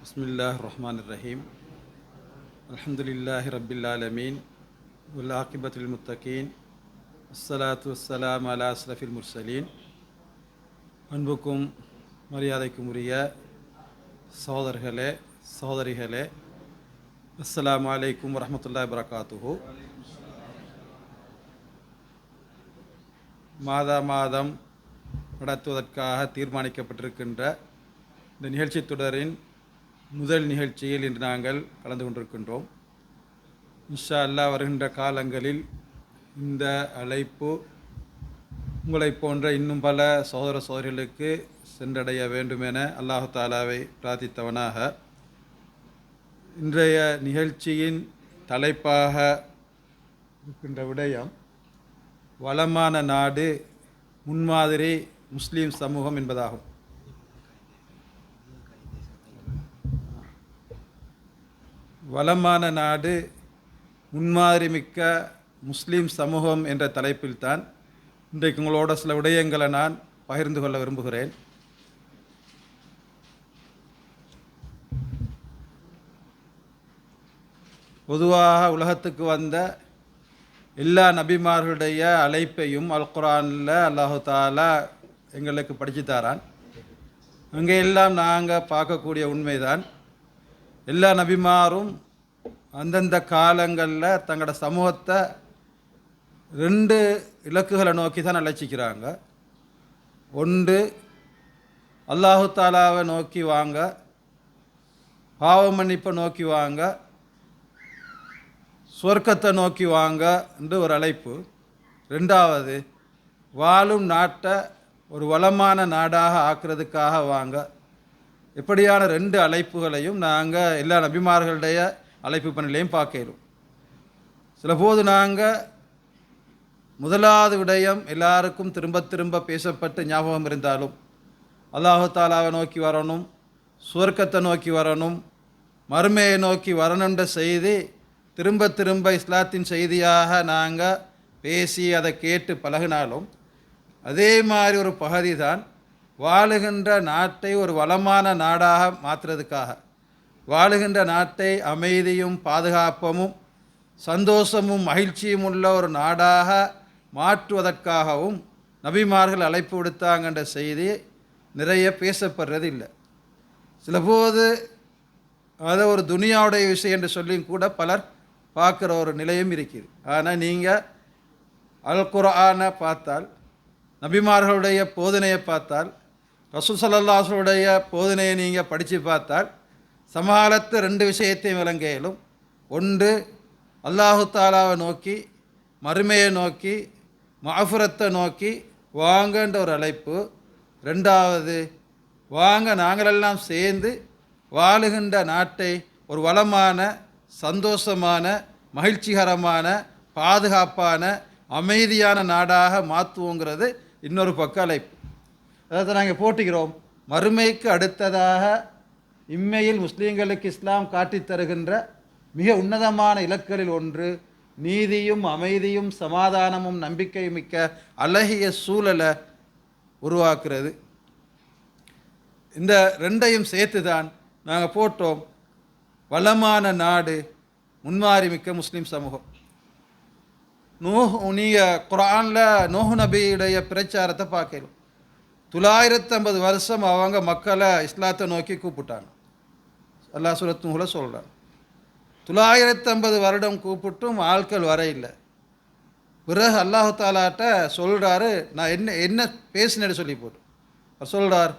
بسم الله الرحمن الرحيم الحمد لله رب العالمين والعاقبة للمتقين الصلاة والسلام على أشرف المرسلين அன்புக்கும் மரியாதைக்கும் உரிய சகோதரர்களே சகோதரிகளே அஸ்ஸலாமு அலைக்கும் வரஹ்மத்துல்லாஹி வரகாத்துஹு மாதா மாதம் நடத்துவதற்காக தீர்மானிக்கப்பட்டிருக்கின்ற இந்த நிகழ்ச்சி தொடரின் முதல் நிகழ்ச்சியில் இன்று நாங்கள் கலந்து கொண்டிருக்கின்றோம். இன்ஷா அல்லாஹ் வருகின்ற காலங்களில் இந்த அழைப்பு உங்களைப் போன்ற இன்னும் பல சகோதர சோதரிகளுக்கு சென்றடைய வேண்டும் என அல்லாஹு தாலாவை பிரார்த்தித்தவனாக. இன்றைய நிகழ்ச்சியின் தலைப்பாக இருக்கின்ற விடயம் வளமான நாடு முன்மாதிரி முஸ்லீம் சமூகம் என்பதாகும். வளமான நாடு முன்மாதிரிமிக்க முஸ்லீம் சமூகம் என்ற தலைப்பில் தான் இன்றைக்கு உங்களோட சில விடயங்களை நான் பகிர்ந்து கொள்ள விரும்புகிறேன். பொதுவாக உலகத்துக்கு வந்த எல்லா நபிமார்களுடைய அழைப்பையும் அல் குரானில் அல்லாஹு தாலா எங்களுக்கு படித்து தாரான். அங்கே எல்லாம் நாங்கள் பார்க்கக்கூடிய உண்மைதான். எல்லா நபிமாரும் அந்தந்த காலங்களில் தங்களோட சமூகத்தை ரெண்டு இலக்குகளை நோக்கி தான் அழைச்சிக்கிறாங்க. ஒன்று அல்லாஹு தாலாவை நோக்கி வாங்க பாவ மன்னிப்பை நோக்கி வாங்க சொர்க்கத்தை நோக்கி வாங்க என்று ஒரு அழைப்பு. ரெண்டாவது வாழும் நாட்டை ஒரு வளமான நாடாக ஆக்குறதுக்காக வாங்க. இப்படியான ரெண்டு அழைப்புகளையும் நாங்கள் எல்லா நபிமார்களுடைய அழைப்பு பணிகளையும் பார்க்கிறோம். சிலபோது நாங்கள் முதலாவது விடயம் எல்லாருக்கும் திரும்ப திரும்ப பேசப்பட்டு ஞாபகம் இருந்தாலும் அல்லாஹாலாவை நோக்கி வரணும் சுவர்க்கத்தை நோக்கி வரணும் மறுமையை நோக்கி வரணுன்ற செய்தி திரும்ப திரும்ப இஸ்லாத்தின் செய்தியாக நாங்கள் பேசி அதை கேட்டு பழகினாலும் அதே மாதிரி ஒரு பகுதி தான் வாழுகின்ற நாட்டை ஒரு வளமான நாடாக மாற்றுறதுக்காக. வாழுகின்ற நாட்டை அமைதியும் பாதுகாப்பமும் சந்தோஷமும் மகிழ்ச்சியும் உள்ள ஒரு நாடாக மாற்றுவதற்காகவும் நபிமார்கள் அழைப்பு விடுத்தாங்கன்ற செய்தி நிறைய பேசப்படுறது இல்லை சிலபோது அதை ஒரு துனியாவுடைய விஷயம் என்று சொல்லியும் கூட பலர் பார்க்குற ஒரு நிலையும் இருக்குது ஆனால் நீங்கள் அல் பார்த்தால் நபிமார்களுடைய போதனையை பார்த்தால் ரசூல் சல்லாஹுடைய போதனையை நீங்கள் படித்து பார்த்தால் சமகாலத்து ரெண்டு விஷயத்தையும் விளங்கையிலும் ஒன்று அல்லாஹு தாலாவை நோக்கி மறுமையை நோக்கி மாஃபுரத்தை நோக்கி வாங்கன்ற ஒரு அழைப்பு. ரெண்டாவது வாங்க நாங்களெல்லாம் சேர்ந்து வாழுகின்ற நாட்டை ஒரு வளமான சந்தோஷமான மகிழ்ச்சிகரமான பாதுகாப்பான அமைதியான நாடாக மாற்றுவோங்கிறது இன்னொரு பக்க அழைப்பு. அதாவது நாங்கள் போட்டுக்கிறோம். மறுமைக்கு அடுத்ததாக இம்மையில் முஸ்லீம்களுக்கு இஸ்லாம் காட்டித் தருகின்ற மிக உன்னதமான இலக்குகளில் ஒன்று நீதியும் அமைதியும் சமாதானமும் நம்பிக்கை மிக்க அழகிய சூழலை உருவாக்குறது. இந்த ரெண்டையும் சேர்த்து தான் நாங்கள் போட்டோம். வளமான நாடு முன்மாறி மிக்க முஸ்லீம் சமூகம். நோஹ் நீங்கள் குரானில் நோஹு நபியுடைய பிரச்சாரத்தை பார்க்கலாம் தொள்ளாயிரத்தி ஐம்பது வருஷம் அவங்க மக்களை இஸ்லாத்தை நோக்கி கூப்பிட்டாங்க. அல்லா கூட சொல்கிறாங்க தொள்ளாயிரத்தி ஐம்பது வருடம் கூப்பிட்டும் ஆட்கள் வர இல்லை. பிறகு அல்லாஹு தாலாட்ட சொல்கிறாரு நான் என்ன என்ன பேசினேன்னு சொல்லி போட்டு அவர் சொல்கிறார்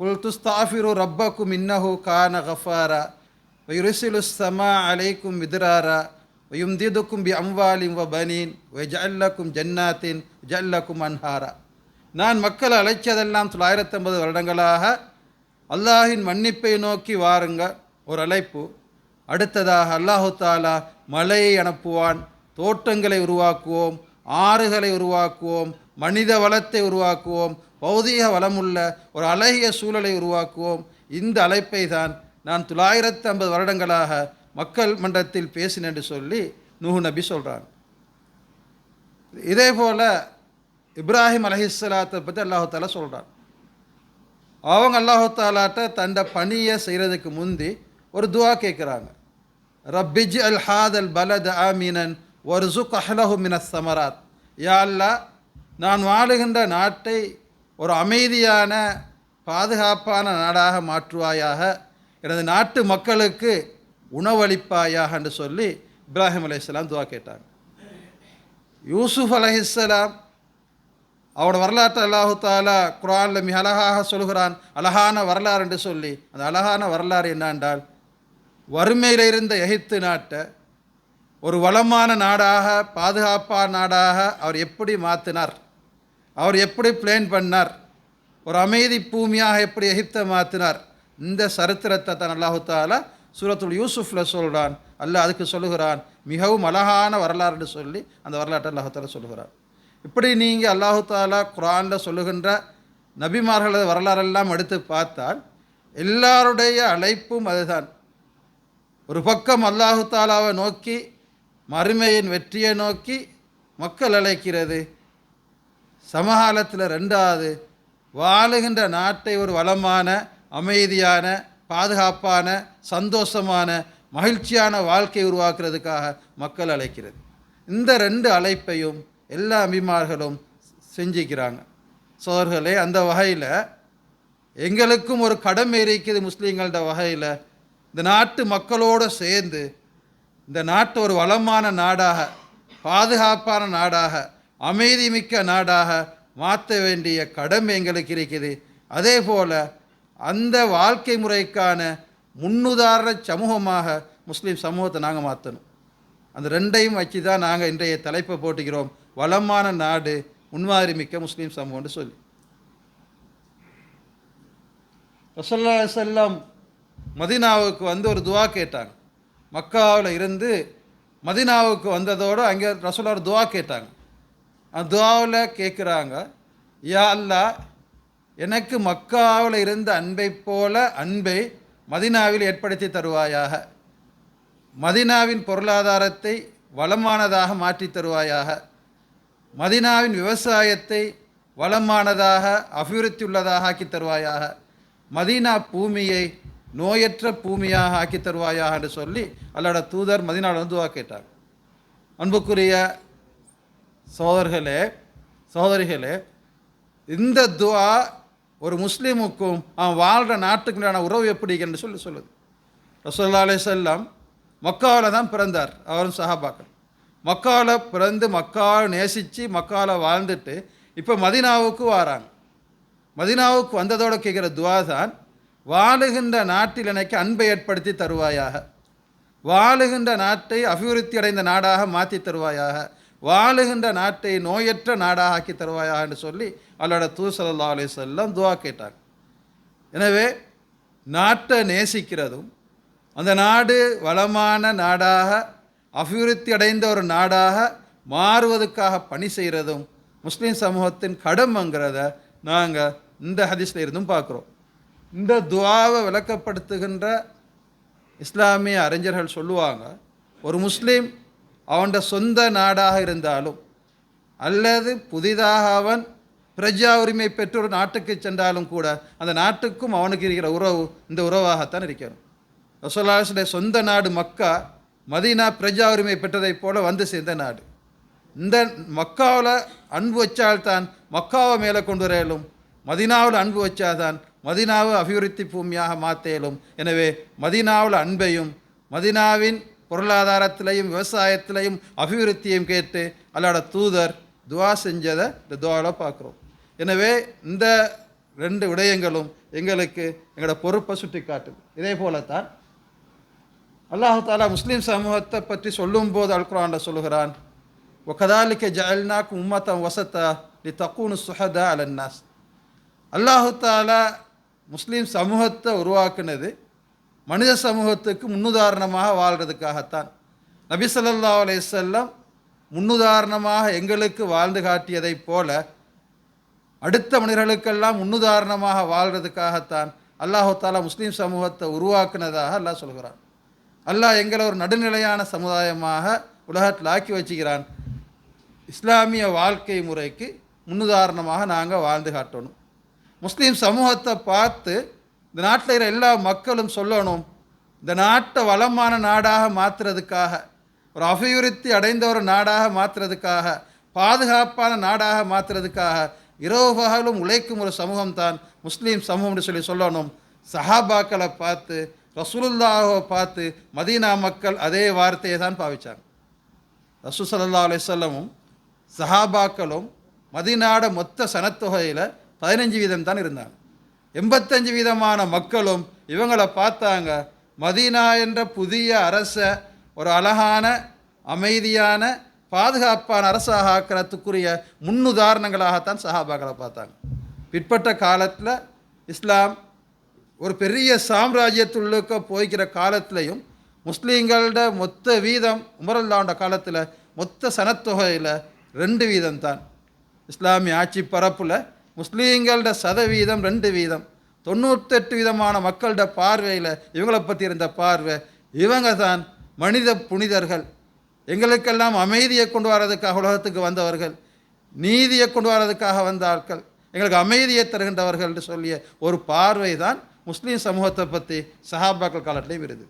குல் துஸ்தாஃபிரு ரப்பக்கும் இன்னஹு கான கஃபாரா வயுரிசிலு சமா அலைக்கும் மிதிராரா வயும்திதுக்கும் பி அம்வாலிம் வ பனீன் ஜல்லக்கும் ஜன்னாத்தின் ஜல்லக்கும் அன்ஹாரா. நான் மக்களை அழைச்சதெல்லாம் தொள்ளாயிரத்தி ஐம்பது வருடங்களாக அல்லாஹின் மன்னிப்பை நோக்கி வாருங்க ஒரு அழைப்பு. அடுத்ததாக அல்லாஹு தாலா மழையை அனுப்புவான் தோட்டங்களை உருவாக்குவோம் ஆறுகளை உருவாக்குவோம் மனித வளத்தை உருவாக்குவோம் பௌதீக வளமுள்ள ஒரு அழகிய சூழலை உருவாக்குவோம். இந்த அழைப்பை தான் நான் தொள்ளாயிரத்து ஐம்பது வருடங்களாக மக்கள் மன்றத்தில் பேசினேன் என்று சொல்லி நூஹு நபி சொல்கிறாங்க இதே போல் இப்ராஹிம் அலஹிஸ்லாத்தை பற்றி அல்லாஹாலா சொல்கிறான் அவங்க அல்லாஹாலாட்ட தண்ட பணியை செய்கிறதுக்கு முந்தி ஒரு துவா கேட்குறாங்க ரப்பிஜ் அல் ஹாத் அல் பலத் ஆமீனன் ஒரு சுக் அஹ்லஹு மினஸ் சமராத். யா நான் வாழுகின்ற நாட்டை ஒரு அமைதியான பாதுகாப்பான நாடாக மாற்றுவாயாக எனது நாட்டு மக்களுக்கு உணவளிப்பாயாக என்று சொல்லி இப்ராஹிம் அலைஹிஸ்ஸலாம் துவா கேட்டாங்க. யூசுஃப் அலஹிஸ்லாம் அவரோட வரலாற்றை அல்லாஹு தாலா குரானில் மிக அழகாக சொல்கிறான் அழகான வரலாறு என்று சொல்லி அந்த அழகான வரலாறு என்னென்றால் வறுமையில் இருந்த எகிப்து நாட்டை ஒரு வளமான நாடாக பாதுகாப்பான நாடாக அவர் எப்படி மாற்றினார் அவர் எப்படி பிளேன் பண்ணார்? ஒரு அமைதி பூமியாக எப்படி எகிப்தை மாற்றினார் இந்த சரித்திரத்தை தான் அல்லாஹு தாலா சூரத்துல் யூசுஃபில் சொல்கிறான் அல்ல அதுக்கு சொல்லுகிறான். மிகவும் அழகான வரலாறுன்னு சொல்லி அந்த வரலாற்றை அல்லாஹு தாலா சொல்லுகிறான். இப்படி நீங்கள் அல்லாஹு தாலா குரானில் சொல்லுகின்ற நபிமார்களது வரலாறெல்லாம் எடுத்து பார்த்தால் எல்லாருடைய அழைப்பும் அதுதான். ஒரு பக்கம் அல்லாஹு தாலாவை நோக்கி மறுமையின் வெற்றியை நோக்கி மக்கள் அழைக்கிறது. சமகாலத்தில் ரெண்டாவது வாழுகின்ற நாட்டை ஒரு வளமான அமைதியான பாதுகாப்பான சந்தோஷமான மகிழ்ச்சியான வாழ்க்கை உருவாக்குறதுக்காக மக்கள் அழைக்கிறது. இந்த ரெண்டு அழைப்பையும் எல்லா அபிமார்களும் செஞ்சுக்கிறாங்க. சோர்களே அந்த வகையில் எங்களுக்கும் ஒரு கடமை இருக்குது முஸ்லீம்களோட வகையில். இந்த நாட்டு மக்களோடு சேர்ந்து இந்த நாட்டு ஒரு வளமான நாடாக பாதுகாப்பான நாடாக அமைதி மிக்க நாடாக மாற்ற வேண்டிய கடமை எங்களுக்கு இருக்குது. அதே போல் அந்த வாழ்க்கை முறைக்கான முன்னுதாரண சமூகமாக முஸ்லீம் சமூகத்தை நாங்கள் மாற்றணும். அந்த ரெண்டையும் வச்சு தான் நாங்கள் இன்றைய தலைப்பை போட்டுக்கிறோம். வளமான நாடு முன்மாதிரி மிக்க முஸ்லீம் சமூகம்னு சொல்லி. ரசல்லா செல்லம் மதினாவுக்கு வந்து ஒரு துவா கேட்டாங்க. மக்காவில் இருந்து மதினாவுக்கு வந்ததோடு அங்கே ரசோல்லா ஒரு துவா கேட்டாங்க. அந்த துவாவில் கேட்குறாங்க யா அல்லா எனக்கு மக்காவில் இருந்த அன்பை போல அன்பை மதினாவில் ஏற்படுத்தி தருவாயாக. மதினாவின் பொருளாதாரத்தை வளமானதாக மாற்றி தருவாயாக. மதினாவின் விவசாயத்தை வளமானதாக அபிவிருத்தி உள்ளதாக ஆக்கி தருவாயாக மதீனா பூமியை நோயற்ற பூமியாக ஆக்கி தருவாயாக என்று சொல்லி அல்லோட தூதர் மதினாவில் வந்து துவா கேட்டார். அன்புக்குரிய சோதர்களே சோதரிகளே இந்த துவா ஒரு முஸ்லீமுக்கும் அவன் வாழ்கிற நாட்டுக்குண்டான உறவு எப்படி என்று சொல்லி சொல்லுது. ரசோல்லா அலே செல்லம் மக்காவில் தான் பிறந்தார் அவரும் சஹாபாக்கள். மக்காவில் பிறந்து மக்காவை நேசித்து மக்காவில் வாழ்ந்துட்டு இப்போ மதினாவுக்கு வாராங்க. மதினாவுக்கு வந்ததோடு கேட்குற துவா தான் வாழுகின்ற நாட்டில் எனக்கு அன்பை ஏற்படுத்தி தருவாயாக. வாழுகின்ற நாட்டை அபிவிருத்தி அடைந்த நாடாக மாற்றி தருவாயாக. வாழுகின்ற நாட்டை நோயற்ற நாடாக ஆக்கி தருவாயாக என்று சொல்லி அவளோட தூ சல்லா அலி செல்லம் துவா கேட்டாங்க. எனவே நாட்டை நேசிக்கிறதும் அந்த நாடு வளமான நாடாக அபிவிருத்தி அடைந்த ஒரு நாடாக மாறுவதற்காக பணி செய்கிறதும் முஸ்லீம் சமூகத்தின் கடமைங்கிறத நாங்கள் இந்த ஹதீஸில் இருந்தும் பார்க்குறோம். இந்த துவாவை விளக்கப்படுத்துகின்ற இஸ்லாமிய அறிஞர்கள் சொல்லுவாங்க ஒரு முஸ்லீம் அவனோட சொந்த நாடாக இருந்தாலும் அல்லது புதிதாக அவன் பிரஜா உரிமை பெற்று ஒரு நாட்டுக்கு சென்றாலும் கூட அந்த நாட்டுக்கும் அவனுக்கு இருக்கிற உறவு இந்த உறவாகத்தான் இருக்கிறோம் ரசோல்லாசுடைய சொந்த நாடு மக்கா மதீனா பிரஜா உரிமை பெற்றதைப் போல வந்து சேர்ந்த நாடு. இந்த மக்காவில் அன்பு வச்சால்தான் மக்காவை மேலே கொண்டு வர இயலும் மதினாவில் அன்பு வச்சாதான் மதினாவை அபிவிருத்தி பூமியாக மாற்ற இயலும் எனவே மதினாவில் அன்பையும் மதினாவின் பொருளாதாரத்திலையும் விவசாயத்திலையும் அபிவிருத்தியும் கேட்டு அல்லாட தூதர் துவா செஞ்சதை இந்த துவாவில் பார்க்குறோம். எனவே இந்த ரெண்டு விடயங்களும் எங்களுக்கு எங்களோட பொறுப்பை சுட்டி காட்டுது இதே போல தான் தாலா முஸ்லீம் சமூகத்தை பற்றி சொல்லும்போது அல்குரான்ல சொல்லுகிறான் ஒகதாலிக்க ஜல்னாக்கு உம்மத்தம் வசத்தா லி தக்கூனு சுஹதா அலன்னாஸ். அல்லாஹு தாலா முஸ்லீம் சமூகத்தை உருவாக்குனது மனித சமூகத்துக்கு முன்னுதாரணமாக வாழ்கிறதுக்காகத்தான் நபி ஸல்லல்லாஹு அலைஹி முன்னுதாரணமாக எங்களுக்கு வாழ்ந்து காட்டியதைப் போல அடுத்த மனிதர்களுக்கெல்லாம் முன்னுதாரணமாக வாழ்கிறதுக்காகத்தான் அல்லாஹு தாலா முஸ்லீம் சமூகத்தை உருவாக்குனதாக அல்லாஹ் சொல்கிறான். அல்லாஹ் எங்களை ஒரு நடுநிலையான சமுதாயமாக உலகத்தில் ஆக்கி வச்சுக்கிறான். இஸ்லாமிய வாழ்க்கை முறைக்கு முன்னுதாரணமாக நாங்கள் வாழ்ந்து காட்டணும். முஸ்லீம் சமூகத்தை பார்த்து இந்த நாட்டில் இருக்கிற எல்லா மக்களும் சொல்லணும் இந்த நாட்டை வளமான நாடாக மாற்றுறதுக்காக ஒரு அபிவிருத்தி அடைந்த ஒரு நாடாக மாற்றுறதுக்காக பாதுகாப்பான நாடாக மாற்றுறதுக்காக இரவு பகலும் உழைக்கும் ஒரு சமூகம் தான் முஸ்லீம் சமூகம்னு சொல்லி சொல்லணும். சஹாபாக்களை பார்த்து ரசூலுல்லாவை பார்த்து மதீனா மக்கள் அதே வார்த்தையை தான் பாவித்தாங்க ரசூ சல்லா அலிசல்லமும் சஹாபாக்களும் மதிநாட மொத்த சனத்தொகையில் பதினஞ்சு வீதம் தான் இருந்தாங்க. எண்பத்தஞ்சு வீதமான மக்களும் இவங்களை பார்த்தாங்க. மதீனா என்ற புதிய அரசை ஒரு அழகான அமைதியான பாதுகாப்பான அரசாக ஆக்கிறதுக்குரிய முன்னுதாரணங்களாகத்தான் சஹாபாக்களை பார்த்தாங்க. பிற்பட்ட காலத்தில் இஸ்லாம் ஒரு பெரிய சாம்ராஜ்யத்துள்ளுக்க போய்க்கிற காலத்திலையும் முஸ்லீம்களோட மொத்த வீதம் உமரல்லாண்ட காலத்தில் மொத்த சனத்தொகையில் ரெண்டு வீதம் தான் இஸ்லாமிய ஆட்சி பரப்பில் முஸ்லீம்களோட சதவீதம் ரெண்டு வீதம். தொண்ணூற்றெட்டு விதமான மக்களோட பார்வையில் இவங்களை பற்றி இருந்த பார்வை இவங்க தான் மனித புனிதர்கள். எங்களுக்கெல்லாம் அமைதியை கொண்டு வர்றதுக்காக உலகத்துக்கு வந்தவர்கள் நீதியை கொண்டு வர்றதுக்காக வந்த ஆட்கள் எங்களுக்கு அமைதியை தருகின்றவர்கள் என்று சொல்லிய ஒரு பார்வை தான் முஸ்லீம் சமூகத்தை பற்றி சஹாபாக்கள் காலத்திலையும் இருக்குது